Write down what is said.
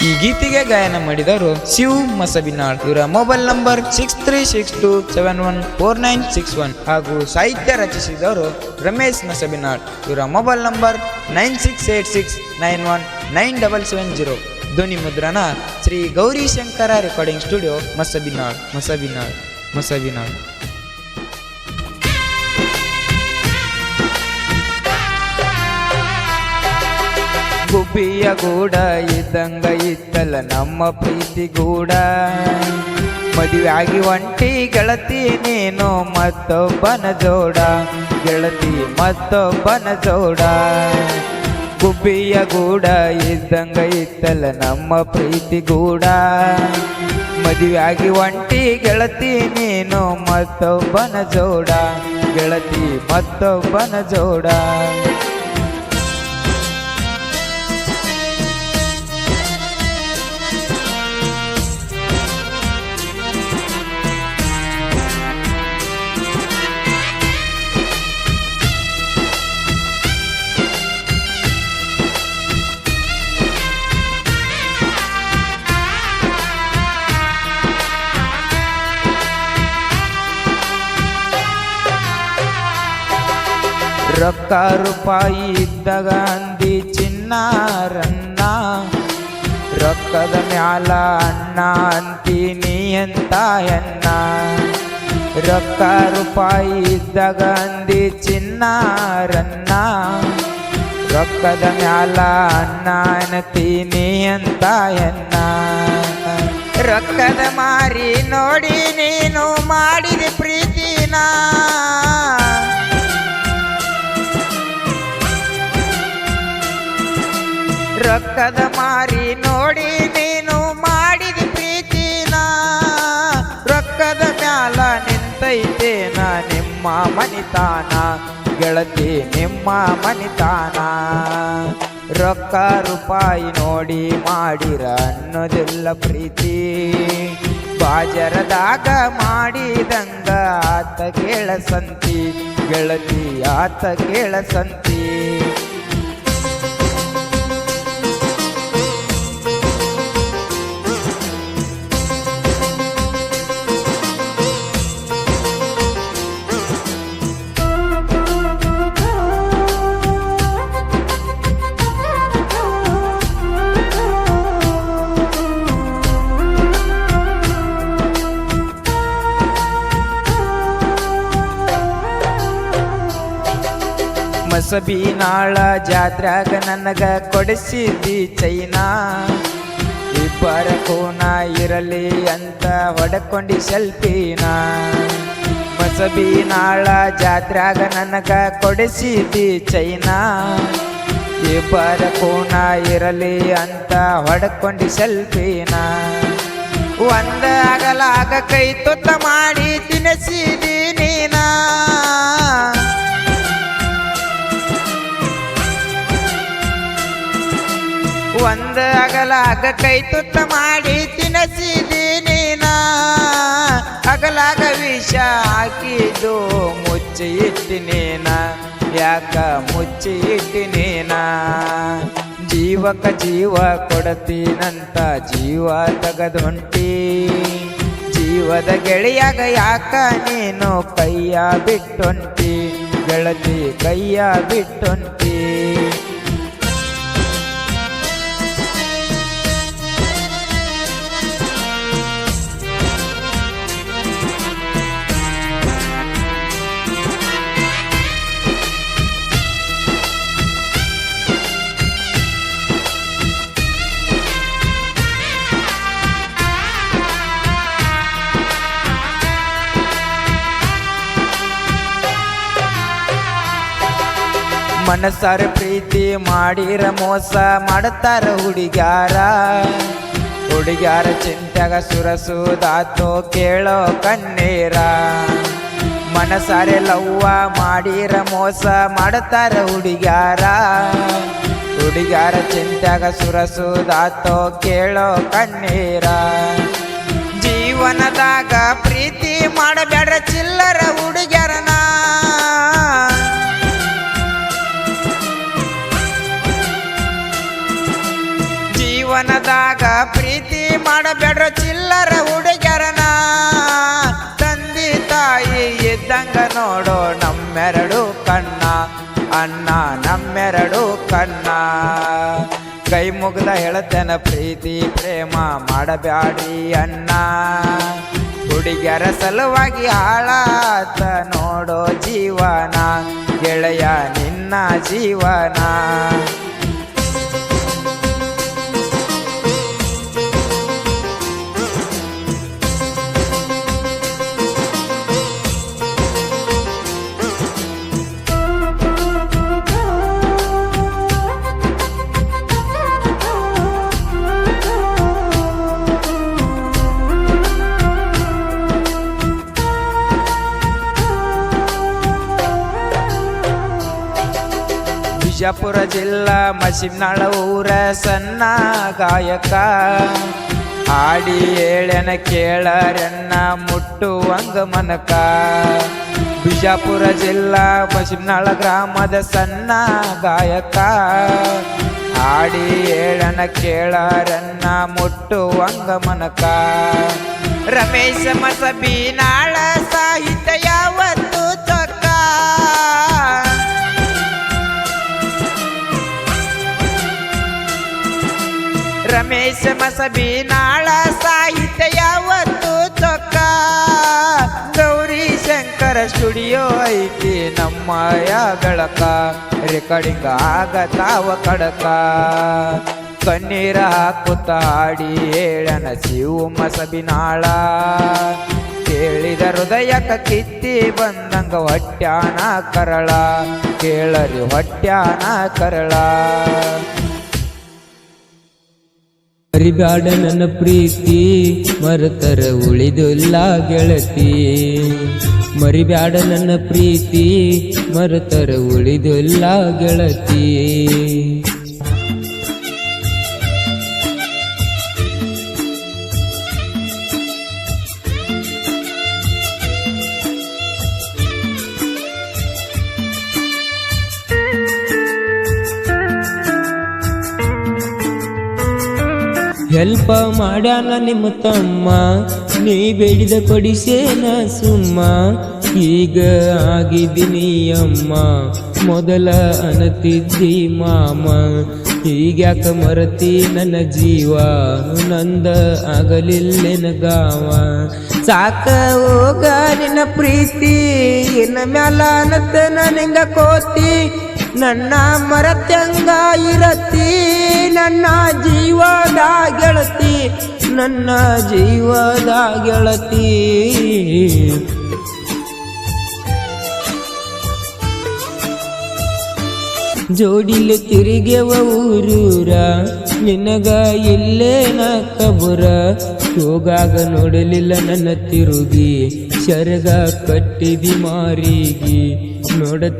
ಈ ಗೀತೆಗೆ ಗಾಯನ ಮಾಡಿದವರು ಶಿವ್ ಮಸಬಿನಾಳ್ ಇವರ mobile number six three six two seven one four nine six one ಹಾಗೂ ಸಾಹಿತ್ಯ ರಚಿಸಿದವರು ರಮೇಶ್ ಮಸಬಿನಾಳ್ ಇವರ mobile number nine six eight six nine one nine double seven zero. ಧ್ವನಿ ಮುದ್ರಣ ಶ್ರೀ ಗೌರಿ ಶಂಕರ ರೆಕಾರ್ಡಿಂಗ್ ಸ್ಟುಡಿಯೋ ಮಸಬಿನಾಳ್ ಮಸಬಿನಾಳ್ ಮಸಬಿನಾಳ್ ಗುಬ್ಬಿಯ ಗೂಡ, ಇದ್ದಂಗ ಇತ್ತಲ್ಲ ನಮ್ಮ ಪ್ರೀತಿ ಗೂಡ. ಮದುವೆ ಆಗಿ ಒಂಟಿ ಗೆಳತಿ ನೀನು ಮತ್ತೊಬ್ಬನ ಜೋಡ, ಗೆಳತಿ ಮತ್ತೊಬ್ಬನ ಜೋಡ. ಗುಬ್ಬಿಯ ಗೂಡ, ಇದ್ದಂಗ ಇತ್ತಲ್ಲ ನಮ್ಮ ಪ್ರೀತಿ ಗೂಡ. ಮದುವೆ ಆಗಿ ಒಂಟಿ ಗೆಳತಿ ನೀನು ಮತ್ತೊಬ್ಬನ ಜೋಡ, ಗೆಳತಿ ಮತ್ತೊಬ್ಬನ ಜೋಡ. ರೊಕ್ಕ ರೂಪಾಯಿ ಇದ್ದಾಗ ಅಂದಿ ಚಿನ್ನಾರನ್ನ ರೊಕ್ಕದ ಮ್ಯಾಲ ಅಣ್ಣ ಅಂತೀನಿ ಅಂತ ಎನ್ನ ರೊಕ್ಕ ರೂಪಾಯಿ ಇದ್ದಾಗ ಅಂದಿ ಚಿನ್ನಾರನ್ನ ರೊಕ್ಕದ ಮ್ಯಾಲ ಅಣ್ಣ ಅನ್ತೀನಿ ಅಂತ ಎನ್ನ ರೊಕ್ಕದ ಮಾರಿ ನೋಡಿ ನೀನು ರೊಕ್ಕದ ಮಾರಿ ನೋಡಿ ನೀನು ಮಾಡಿದ ಪ್ರೀತಿನ, ರೊಕ್ಕದ ಮ್ಯಾಲ ನಿಂತೈತೇನ ನಿಮ್ಮ ಮನಿತಾನ? ಗೆಳತಿ, ನಿಮ್ಮ ಮನಿತಾನ? ರೊಕ್ಕ ರೂಪಾಯಿ ನೋಡಿ ಮಾಡಿರ ಅನ್ನೋದಿಲ್ಲ ಪ್ರೀತಿ. ಬಾಜರದಾಗ ಮಾಡಿದಂಗ ಆತ ಕೇಳಸಂತಿ ಗೆಳತಿ, ಆತ ಕೇಳ ಮಸಬಿನಾಳ ಜಾತ್ರಾಗ ನನಗ ಕೊಡಿಸಿದಿ ಚೈನಾ. ಇಬ್ಬರ ಕೋನ ಇರಲಿ ಅಂತ ಹೊಡಕೊಂಡಿ ಸೆಲ್ಫಿನ ಮಸಬಿನಾಳ ಜಾತ್ರಾಗ ನನಗ ಕೊಡಿಸಿದಿ ಚೈನಾ. ಇಬ್ಬರ ಕೋನ ಇರಲಿ ಅಂತ ಹೊಡಕೊಂಡಿ ಸೆಲ್ಫಿನ ಒಂದ ಅಗಲಾಗ ಕೈ ತುತ್ತ ಮಾಡಿ ತಿನ್ನಿಸಿದಿ ನೀನಾ. ಒಂದ ಅಗಲಾಗ ಕೈ ತುತ್ತ ಮಾಡಿ ತಿನ್ನಸಿದಿ ನಾ. ಅಗಲಾಗ ವಿಷ ಹಾಕಿದ್ದು ಮುಚ್ಚಿ ಇಟ್ಟಿನೇನ ಯಾಕ ಮುಚ್ಚಿ ಇಟ್ಟಿನೇನ ಜೀವಕ ಜೀವ ಕೊಡತೀನಂತ ಜೀವ ತಗದೊಂಟಿ. ಜೀವದ ಗೆಳೆಯಾಗ ಯಾಕ ನೀನು ಕೈಯ ಬಿಟ್ಟೊಂಟಿ? ಗೆಳತಿ ಕೈಯ ಬಿಟ್ಟೊಂಟಿ. ಮನಸಾರ ಪ್ರೀತಿ ಮಾಡಿರ ಮೋಸ ಮಾಡುತ್ತಾರ ಹುಡುಗ್ಯಾರ? ಹುಡುಗ್ಯಾರ ಚಿಂತ್ಯಾಗ ಸುರಸುದಾತೋ ಕೇಳೋ ಕಣ್ಣೀರ? ಮನಸಾರೆ ಲವ್ವ ಮಾಡಿರ ಮೋಸ ಮಾಡುತ್ತಾರ ಹುಡುಗ್ಯಾರ? ಹುಡುಗ್ಯಾರ ಚಿಂತ್ಯಾಗ ಸುರಸುದಾತೋ ಕೇಳೋ ಕಣ್ಣೀರ? ಜೀವನದಾಗ ಪ್ರೀತಿ ಮಾಡಬೇಡ ಚಿಲ್ಲರ ಹುಡುಗ್ಯಾರನ ಜೀವನದಾಗ ಪ್ರೀತಿ ಮಾಡಬೇಡ್ರ ಚಿಲ್ಲರ ಹುಡುಗರನ ತಂದೆ ತಾಯಿ ಇದ್ದಂಗ ನೋಡೋ ನಮ್ಮೆರಡು ಕಣ್ಣ, ಅಣ್ಣ ನಮ್ಮೆರಡು ಕಣ್ಣ. ಕೈ ಮುಗ್ದ ಹೇಳ್ತೇನೆ, ಪ್ರೀತಿ, ಪ್ರೇಮ ಮಾಡಬ್ಯಾಡಿ ಅಣ್ಣ. ಹುಡುಗಿಯರ ಸಲುವಾಗಿ ಹಾಳಾತ ನೋಡೋ ಜೀವನ, ಗೆಳೆಯ ನಿನ್ನ ಜೀವನ. ಬಿಜಾಪುರ ಜಿಲ್ಲಾ ಮಸಿಮ್ನಾಳ ಊರ ಸಣ್ಣ ಗಾಯಕ. ಹಾಡಿ ಏಳನ ಕೇಳರನ್ನ ಮುಟ್ಟುವಂಗ ಮನಕ. ಬಿಜಾಪುರ ಜಿಲ್ಲಾ ಮಸಿಮ್ನಾಳ ಗ್ರಾಮದ ಸಣ್ಣ ಗಾಯಕ. ಹಾಡಿ ಏಳನ ಕೇಳರನ್ನ ಮುಟ್ಟುವಂಗ ಮನಕ. ರಮೇಶ ಮಸಬೀನಾಳ ರಮೇಶ ಮಸಬೀನಾಳ ಸಾಹಿತ್ಯ ಯಾವತ್ತು ಚೊಕ್ಕ. ಗೌರಿ ಶಂಕರ ಸ್ಟುಡಿಯೋ ಐತಿ ನಮ್ಮ ಬೆಳಕ ರೆಕಾರ್ಡಿಂಗ್ ಆಗತಾವ ಕಡಕ. ಕಣ್ಣೀರ ಹಾಕುತ್ತ ಹಾಡಿ ಹೇಳನ ಶಿವ ಮಸಬಿನಾಳ ಕೇಳಿದ ಹೃದಯಕ ಕಿತ್ತಿ ಬಂದಂಗ ಹೊಟ್ಯಾನ ಕರಳ. ಕೇಳರಿ ಹೊಟ್ಯಾನ ಕರಳ. ಮರಿಬ್ಯಾಡ ನನ್ನ ಪ್ರೀತಿ ಮರತರ ಉಳಿದುಲ್ಲ ಗೆಳತಿ. ಮರಿಬ್ಯಾಡ ನನ್ನ ಪ್ರೀತಿ ಮರತರ ಉಳಿದುಲ್ಲ ಗೆಳತಿ. ಹೆಲ್ಪ ಮಾಡ್ಯಾನ ನಿಮ್ಮ ತಮ್ಮ, ನೀ ಬೇಡಿದ ಕೊಡಿಸೇನ ಸುಮ್ಮ. ಈಗ ಆಗಿದ್ದೀನಿ ಅಮ್ಮ, ಮೊದಲ ಅನತಿದ್ದಿ ಮಾಮ. ಈಗ್ಯಾಕ ಮರತಿ ನನ್ನ ಜೀವ, ನಂದ ಆಗಲಿಲ್ಲೆನ ಗಾವ. ಸಾಕ ಹೋಗ ನಿನ್ನ ಪ್ರೀತಿ, ಇನ್ನ ಮ್ಯಾಲ ಅನತ ನನಗ ಕೋತಿ. ನನ್ನ ಮರತ್ಯಂಗ ಇರತಿ ನನ್ನ ಜೀವದ ಗೆಳತಿ, ನನ್ನ ಜೀವದ ಗೆಳತಿ. ಜೋಡಿಲು ತಿರುಗೆವ ಊರೂರ, ನಿನಗ ಇಲ್ಲೇನ ಕಬುರ ಹೋಗಾಗ ನೋಡಲಿಲ್ಲ ನನ್ನ ತಿರುಗಿ, ಶರಗ ಕಟ್ಟಿದಿ ಮಾರಿಗಿ. ನೋಡತ